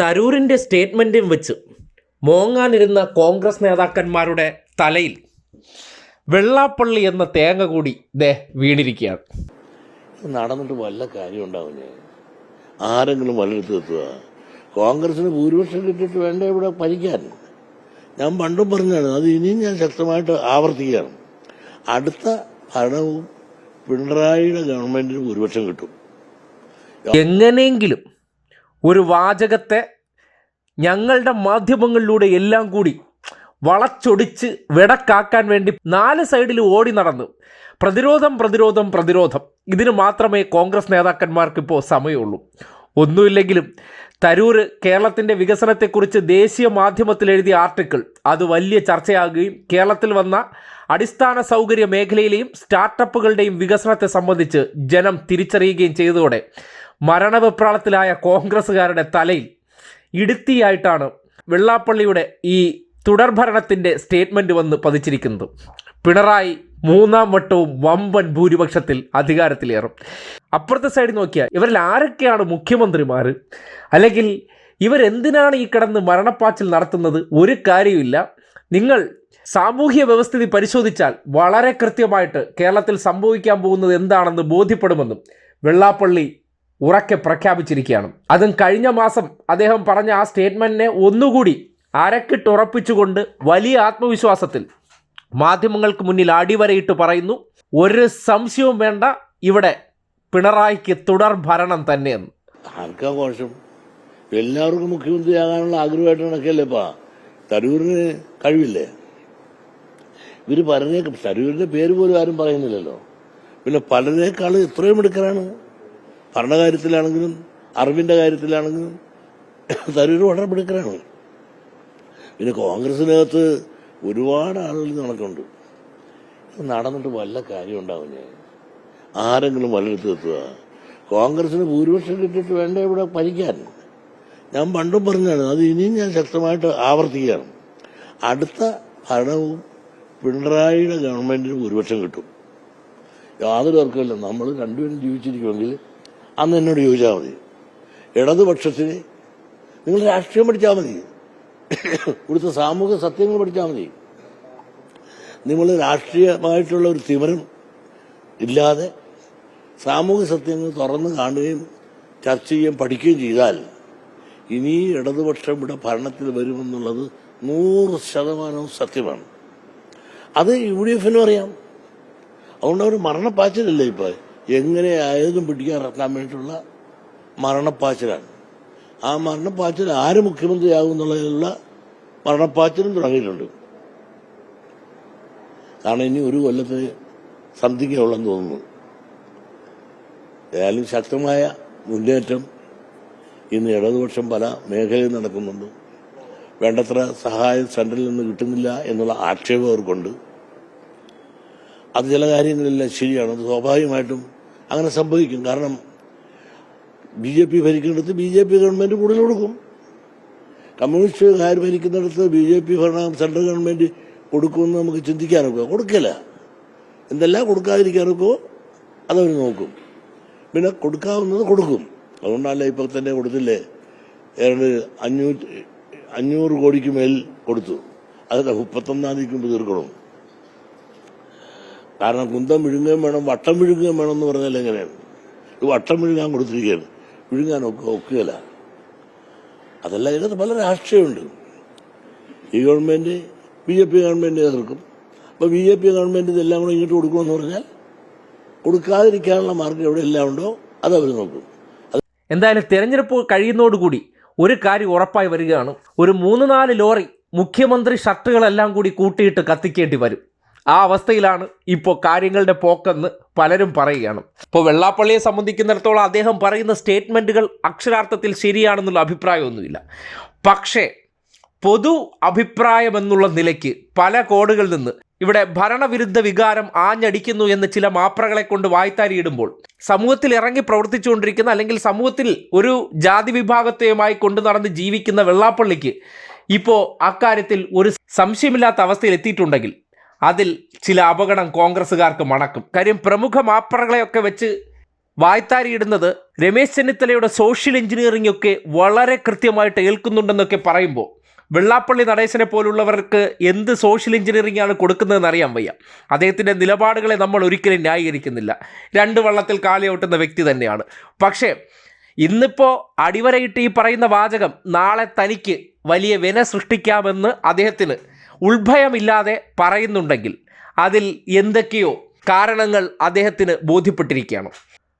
തരൂരിന്റെ സ്റ്റേറ്റ്മെന്റും വെച്ച് മോങ്ങാനിരുന്ന കോൺഗ്രസ് നേതാക്കന്മാരുടെ തലയിൽ വെള്ളാപ്പള്ളി എന്ന തേങ്ങ കൂടി ദേ വീണിരിക്കുകയാണ്. നടന്നിട്ട് വല്ല കാര്യം ഉണ്ടാവും ആരെങ്കിലും വല്ലയിടത്ത് എത്തുക കോൺഗ്രസിന് ഭൂരിപക്ഷം കിട്ടിയിട്ട് വേണ്ട ഇവിടെ ഭരിക്കാൻ? ഞാൻ പണ്ടും പറഞ്ഞാണ് അത് ഇനിയും ഞാൻ ശക്തമായിട്ട് ആവർത്തിക്കുകയാണ്. അടുത്ത ഭരണവും പിണറായിയുടെ ഗവൺമെന്റിന് ഭൂരിപക്ഷം കിട്ടും. എങ്ങനെയെങ്കിലും ഒരു വാചകത്തെ ഞങ്ങളുടെ മാധ്യമങ്ങളിലൂടെ എല്ലാം കൂടി വളച്ചൊടിച്ച് വെടക്കാക്കാൻ വേണ്ടി നാല് സൈഡിൽ ഓടി നടന്നു പ്രതിരോധം പ്രതിരോധം പ്രതിരോധം. ഇതിന് മാത്രമേ കോൺഗ്രസ് നേതാക്കന്മാർക്ക് ഇപ്പോൾ സമയമുള്ളൂ. ഒന്നുമില്ലെങ്കിലും തരൂർ കേരളത്തിന്റെ വികസനത്തെക്കുറിച്ച് ദേശീയ മാധ്യമത്തിൽ എഴുതിയ ആർട്ടിക്കിൾ അത് വലിയ ചർച്ചയാകുകയും കേരളത്തിൽ വന്ന അടിസ്ഥാന സൗകര്യ മേഖലയിലെയും സ്റ്റാർട്ടപ്പുകളുടെയും വികസനത്തെ സംബന്ധിച്ച് ജനം തിരിച്ചറിയുകയും ചെയ്തതോടെ മരണവിപ്രാളത്തിലായ കോൺഗ്രസ്സുകാരുടെ തലയിൽ ഇടുത്തിയായിട്ടാണ് വെള്ളാപ്പള്ളിയുടെ ഈ തുടർഭരണത്തിന്റെ സ്റ്റേറ്റ്മെന്റ് വന്ന് പതിച്ചിരിക്കുന്നത്. പിണറായി മൂന്നാം വട്ടവും വമ്പൻ ഭൂരിപക്ഷത്തിൽ അധികാരത്തിലേറും. അപ്പുറത്തെ സൈഡിൽ നോക്കിയാൽ ഇവരിൽ ആരൊക്കെയാണ് മുഖ്യമന്ത്രിമാർ? അല്ലെങ്കിൽ ഇവരെന്തിനാണ് ഈ കിടന്ന് മരണപ്പാച്ചിൽ നടത്തുന്നത്? ഒരു കാര്യമില്ല നിങ്ങൾ സാമൂഹ്യ വ്യവസ്ഥിതി പരിശോധിച്ചാൽ വളരെ കൃത്യമായിട്ട് കേരളത്തിൽ സംഭവിക്കാൻ പോകുന്നത് എന്താണെന്ന് ബോധ്യപ്പെടുമെന്നും വെള്ളാപ്പള്ളി ഉറക്കെ പ്രഖ്യാപിച്ചിരിക്കുകയാണ്. അതും കഴിഞ്ഞ മാസം അദ്ദേഹം പറഞ്ഞ ആ സ്റ്റേറ്റ്മെന്റിനെ ഒന്നുകൂടി അരക്കിട്ടുറപ്പിച്ചുകൊണ്ട് വലിയ ആത്മവിശ്വാസത്തിൽ മാധ്യമങ്ങൾക്ക് മുന്നിൽ അടിവരയിട്ട് പറയുന്നു ഒരു സംശയവും വേണ്ട ഇവിടെ പിണറായിക്ക് തുടർ ഭരണം തന്നെയെന്ന്. ആർക്കാ കോശം എല്ലാവർക്കും മുഖ്യമന്ത്രിയാകാനുള്ള ആഗ്രഹമായിട്ട് നടക്കല്ലേപ്പാ തരൂരിന് കഴിവില്ലേ? ഇവർ പറഞ്ഞേക്കും തരൂരിന്റെ പേര് പോലും ആരും പറയുന്നില്ലല്ലോ. പിന്നെ പലരെക്കാളും ഇത്രയും എടുക്കലാണ് ഭരണകാര്യത്തിലാണെങ്കിലും അറിവിന്റെ കാര്യത്തിലാണെങ്കിലും തരൂർ വളരെ മിടുക്കരാണ്. പിന്നെ കോൺഗ്രസിനകത്ത് ഒരുപാട് ആളുകൾ നടക്കുന്നുണ്ട് നടന്നിട്ട് വല്ല കാര്യം ഉണ്ടാവും ഞാൻ. ആരെങ്കിലും വല്ലയിടത്ത് എത്തുക കോൺഗ്രസിന് ഭൂരിപക്ഷം കിട്ടിയിട്ട് വേണ്ട ഇവിടെ ഭരിക്കാൻ? ഞാൻ പണ്ടും പറഞ്ഞാണ് അത് ഇനിയും ഞാൻ ശക്തമായിട്ട് ആവർത്തിക്കുകയാണ്. അടുത്ത ഭരണവും പിണറായിയുടെ ഗവൺമെന്റിന് ഭൂരിപക്ഷം കിട്ടും. യാതൊരു തർക്കമില്ല നമ്മൾ രണ്ടുപേരും ജീവിച്ചിരിക്കുമെങ്കിൽ അന്ന് എന്നോട് ചോദിച്ചാൽ മതി. ഇടതുപക്ഷത്തിന് നിങ്ങൾ രാഷ്ട്രീയം പഠിച്ചാൽ മതി. ഇവിടുത്തെ സാമൂഹ്യ സത്യങ്ങൾ പഠിച്ചാൽ മതി. നിങ്ങൾ രാഷ്ട്രീയമായിട്ടുള്ള ഒരു തിമരം ഇല്ലാതെ സാമൂഹ്യ സത്യങ്ങൾ തുറന്ന് കാണുകയും ചർച്ച ചെയ്യുകയും പഠിക്കുകയും ചെയ്താൽ ഇനി ഇടതുപക്ഷം ഇവിടെ ഭരണത്തിൽ വരുമെന്നുള്ളത് നൂറ് ശതമാനവും സത്യമാണ്. അത് യു ഡി എഫിനും അറിയാം. അതുകൊണ്ട് അവർ മരണപ്പാച്ചിലല്ലേ ഇപ്പൊ? എങ്ങനെ ആയതും പിടിക്കാൻ ഇറക്കാൻ വേണ്ടിയിട്ടുള്ള മരണപ്പാച്ചിലാണ്. ആ മരണപ്പാച്ചിൽ ആര് മുഖ്യമന്ത്രിയാകും എന്നുള്ളതിലുള്ള മരണപ്പാച്ചിലും തുടങ്ങിയിട്ടുണ്ട്. കാരണം ഇനി ഒരു കൊല്ലത്തിന് സന്ധിക്കുള്ളെന്ന് തോന്നുന്നു. ഏതായാലും ശക്തമായ മുന്നേറ്റം ഇന്ന് ഇടതുപക്ഷം പല മേഖലയിൽ നടക്കുന്നുണ്ട്. വേണ്ടത്ര സഹായം സെൻട്രലിൽ നിന്ന് കിട്ടുന്നില്ല എന്നുള്ള ആക്ഷേപം അവർക്കുണ്ട്. അത് ചില കാര്യങ്ങളെല്ലാം ശരിയാണ്. അത് സ്വാഭാവികമായിട്ടും അങ്ങനെ സംഭവിക്കും. കാരണം ബി ജെ പി ഭരിക്കുന്നിടത്ത് ബി ജെ പി ഗവൺമെന്റ് കൂടുതൽ കൊടുക്കും. കമ്മ്യൂണിസ്റ്റുകാർ ഭരിക്കുന്നിടത്ത് ബി ജെ പി ഭരണം സെൻട്രൽ ഗവൺമെന്റ് കൊടുക്കുമെന്ന് നമുക്ക് ചിന്തിക്കാനൊക്കെ? കൊടുക്കില്ല എന്തെല്ലാം കൊടുക്കാതിരിക്കാനൊക്കെ? അതവർ നോക്കും. പിന്നെ കൊടുക്കാവുന്നത് കൊടുക്കും. അതുകൊണ്ടല്ല ഇപ്പൊ തന്നെ കൊടുത്തില്ലേ? ഏതാണ്ട് അഞ്ഞൂറ്റി അഞ്ഞൂറ് കോടിക്ക് മേൽ കൊടുത്തു. അതല്ല മുപ്പത്തൊന്നാം തീയതിക്ക് മുമ്പ് തീർക്കണം. കാരണം കുന്തം വിഴുങ്ങുകയും വേണം വട്ടം വിഴുങ്ങുകയും വേണം എന്ന് പറഞ്ഞാൽ എങ്ങനെയാണ്? വട്ടം വിഴുങ്ങാൻ കൊടുത്തിരിക്കുകയാണ്. വിഴുങ്ങാൻ ഒക്കെ ഒക്കുകയില്ല. അതല്ല ഇതിനകത്ത് പല രാഷ്ട്രീയമുണ്ട്. ഈ government B J P government എതിർക്കും. അപ്പോൾ ബി ജെ പി ഗവൺമെന്റ് ഇതെല്ലാം കൂടെ ഇങ്ങോട്ട് കൊടുക്കുമെന്ന് പറഞ്ഞാൽ കൊടുക്കാതിരിക്കാനുള്ള മാർഗം എവിടെ എല്ലാം ഉണ്ടോ അത് അവർ നോക്കും. എന്തായാലും തെരഞ്ഞെടുപ്പ് കഴിയുന്നതോടുകൂടി ഒരു കാര്യം ഉറപ്പായി വരികയാണ്. ഒരു മൂന്ന് നാല് ലോറി മുഖ്യമന്ത്രി ഷർട്ടുകളെല്ലാം കൂടി കൂട്ടിയിട്ട് കത്തിക്കേണ്ടി വരും. ആ അവസ്ഥയിലാണ് ഇപ്പോൾ കാര്യങ്ങളുടെ പോക്കെന്ന് പലരും പറയുകയാണ്. ഇപ്പോൾ വെള്ളാപ്പള്ളിയെ സംബന്ധിക്കുന്നിടത്തോളം അദ്ദേഹം പറയുന്ന സ്റ്റേറ്റ്മെന്റുകൾ അക്ഷരാർത്ഥത്തിൽ ശരിയാണെന്നുള്ള അഭിപ്രായമൊന്നുമില്ല. പക്ഷേ പൊതു അഭിപ്രായമെന്നുള്ള നിലയ്ക്ക് പല കോണുകളിൽ നിന്ന് ഇവിടെ ഭരണവിരുദ്ധ വികാരം ആഞ്ഞടിക്കുന്നു എന്ന് ചില മാപ്രകളെ കൊണ്ട് വായ്ത്താരിയിടുമ്പോൾ സമൂഹത്തിൽ ഇറങ്ങി പ്രവർത്തിച്ചുകൊണ്ടിരിക്കുന്ന അല്ലെങ്കിൽ സമൂഹത്തിൽ ഒരു ജാതി വിഭാഗത്തെയുമായി കൊണ്ടു നടന്ന് ജീവിക്കുന്ന വെള്ളാപ്പള്ളിക്ക് ഇപ്പോൾ അക്കാര്യത്തിൽ ഒരു സംശയമില്ലാത്ത അവസ്ഥയിൽ എത്തിയിട്ടുണ്ടെങ്കിൽ അതിൽ ചില അപകടം കോൺഗ്രസ്സുകാർക്ക് മണക്കും. കാര്യം പ്രമുഖ മാപ്പറകളെയൊക്കെ വെച്ച് വായ്ത്താരിയിടുന്നത് രമേശ് ചെന്നിത്തലയുടെ സോഷ്യൽ എഞ്ചിനീയറിംഗ് ഒക്കെ വളരെ കൃത്യമായിട്ട് ഏൽക്കുന്നുണ്ടെന്നൊക്കെ പറയുമ്പോൾ വെള്ളാപ്പള്ളി നടേശനെ പോലുള്ളവർക്ക് എന്ത് സോഷ്യൽ എഞ്ചിനീയറിംഗ് ആണ് കൊടുക്കുന്നതെന്ന് അറിയാൻ വയ്യ. അദ്ദേഹത്തിന്റെ നിലപാടുകളെ നമ്മൾ ഒരിക്കലും ന്യായീകരിക്കുന്നില്ല. രണ്ട് വള്ളത്തിൽ കാലയോട്ടുന്ന വ്യക്തി തന്നെയാണ്. പക്ഷേ ഇന്നിപ്പോൾ അടിവരയിട്ട് ഈ പറയുന്ന വാചകം നാളെ തനിക്ക് വലിയ വിന സൃഷ്ടിക്കാമെന്ന് അദ്ദേഹത്തിന് ഉത്ഭയമില്ലാതെ പറയുന്നുണ്ടെങ്കിൽ അതിൽ എന്തൊക്കെയോ കാരണങ്ങൾ അദ്ദേഹത്തിന് ബോധ്യപ്പെട്ടിരിക്കുകയാണ്.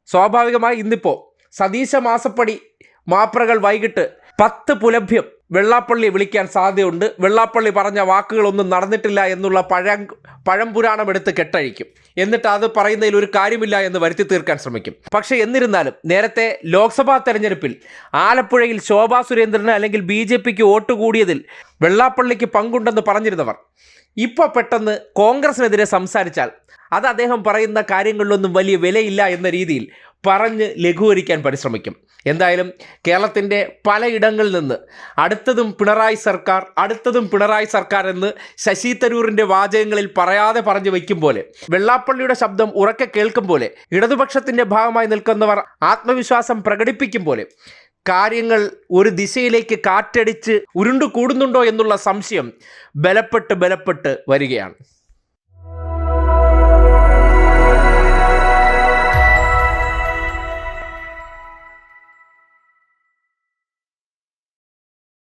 സ്വാഭാവികമായി ഇന്നിപ്പോൾ സതീശ മാസപ്പടി മാപ്രകൾ വൈകിട്ട് പത്ത് പുലഭ്യം വെള്ളാപ്പള്ളി വിളിക്കാൻ സാധ്യതയുണ്ട്. വെള്ളാപ്പള്ളി പറഞ്ഞ വാക്കുകളൊന്നും നടന്നിട്ടില്ല എന്നുള്ള പഴം പഴംപുരാണം എടുത്ത് കെട്ടഴിക്കും. എന്നിട്ട് അത് പറയുന്നതിൽ ഒരു കാര്യമില്ല എന്ന് വരുത്തി തീർക്കാൻ ശ്രമിക്കും. പക്ഷേ എന്നിരുന്നാലും നേരത്തെ ലോക്സഭാ തെരഞ്ഞെടുപ്പിൽ ആലപ്പുഴയിൽ ശോഭാ സുരേന്ദ്രന് അല്ലെങ്കിൽ ബി ജെ പിക്ക് വോട്ട് കൂടിയതിൽ വെള്ളാപ്പള്ളിക്ക് പങ്കുണ്ടെന്ന് പറഞ്ഞിരുന്നവർ. ഇപ്പോൾ പെട്ടെന്ന് കോൺഗ്രസിനെതിരെ സംസാരിച്ചാൽ അത് അദ്ദേഹം പറയുന്ന കാര്യങ്ങളിലൊന്നും വലിയ വിലയില്ല എന്ന രീതിയിൽ പറഞ്ഞ് ലഘൂകരിക്കാൻ പരിശ്രമിക്കും. എന്തായാലും കേരളത്തിന്റെ പലയിടങ്ങളിൽ നിന്ന് അടുത്തതും പിണറായി സർക്കാർ അടുത്തതും പിണറായി സർക്കാർ എന്ന് ശശി തരൂരിന്റെ വാചകങ്ങളിൽ പറയാതെ പറഞ്ഞു വയ്ക്കും പോലെ വെള്ളാപ്പള്ളിയുടെ ശബ്ദം ഉറക്കെ കേൾക്കും പോലെ ഇടതുപക്ഷത്തിന്റെ ഭാഗമായി നിൽക്കുന്നവർ ആത്മവിശ്വാസം പ്രകടിപ്പിക്കും പോലെ കാര്യങ്ങൾ ഒരു ദിശയിലേക്ക് കാറ്റടിച്ച് ഉരുണ്ടു കൂടുന്നുണ്ടോ എന്നുള്ള സംശയം ബലപ്പെട്ട് ബലപ്പെട്ട് വരികയാണ്.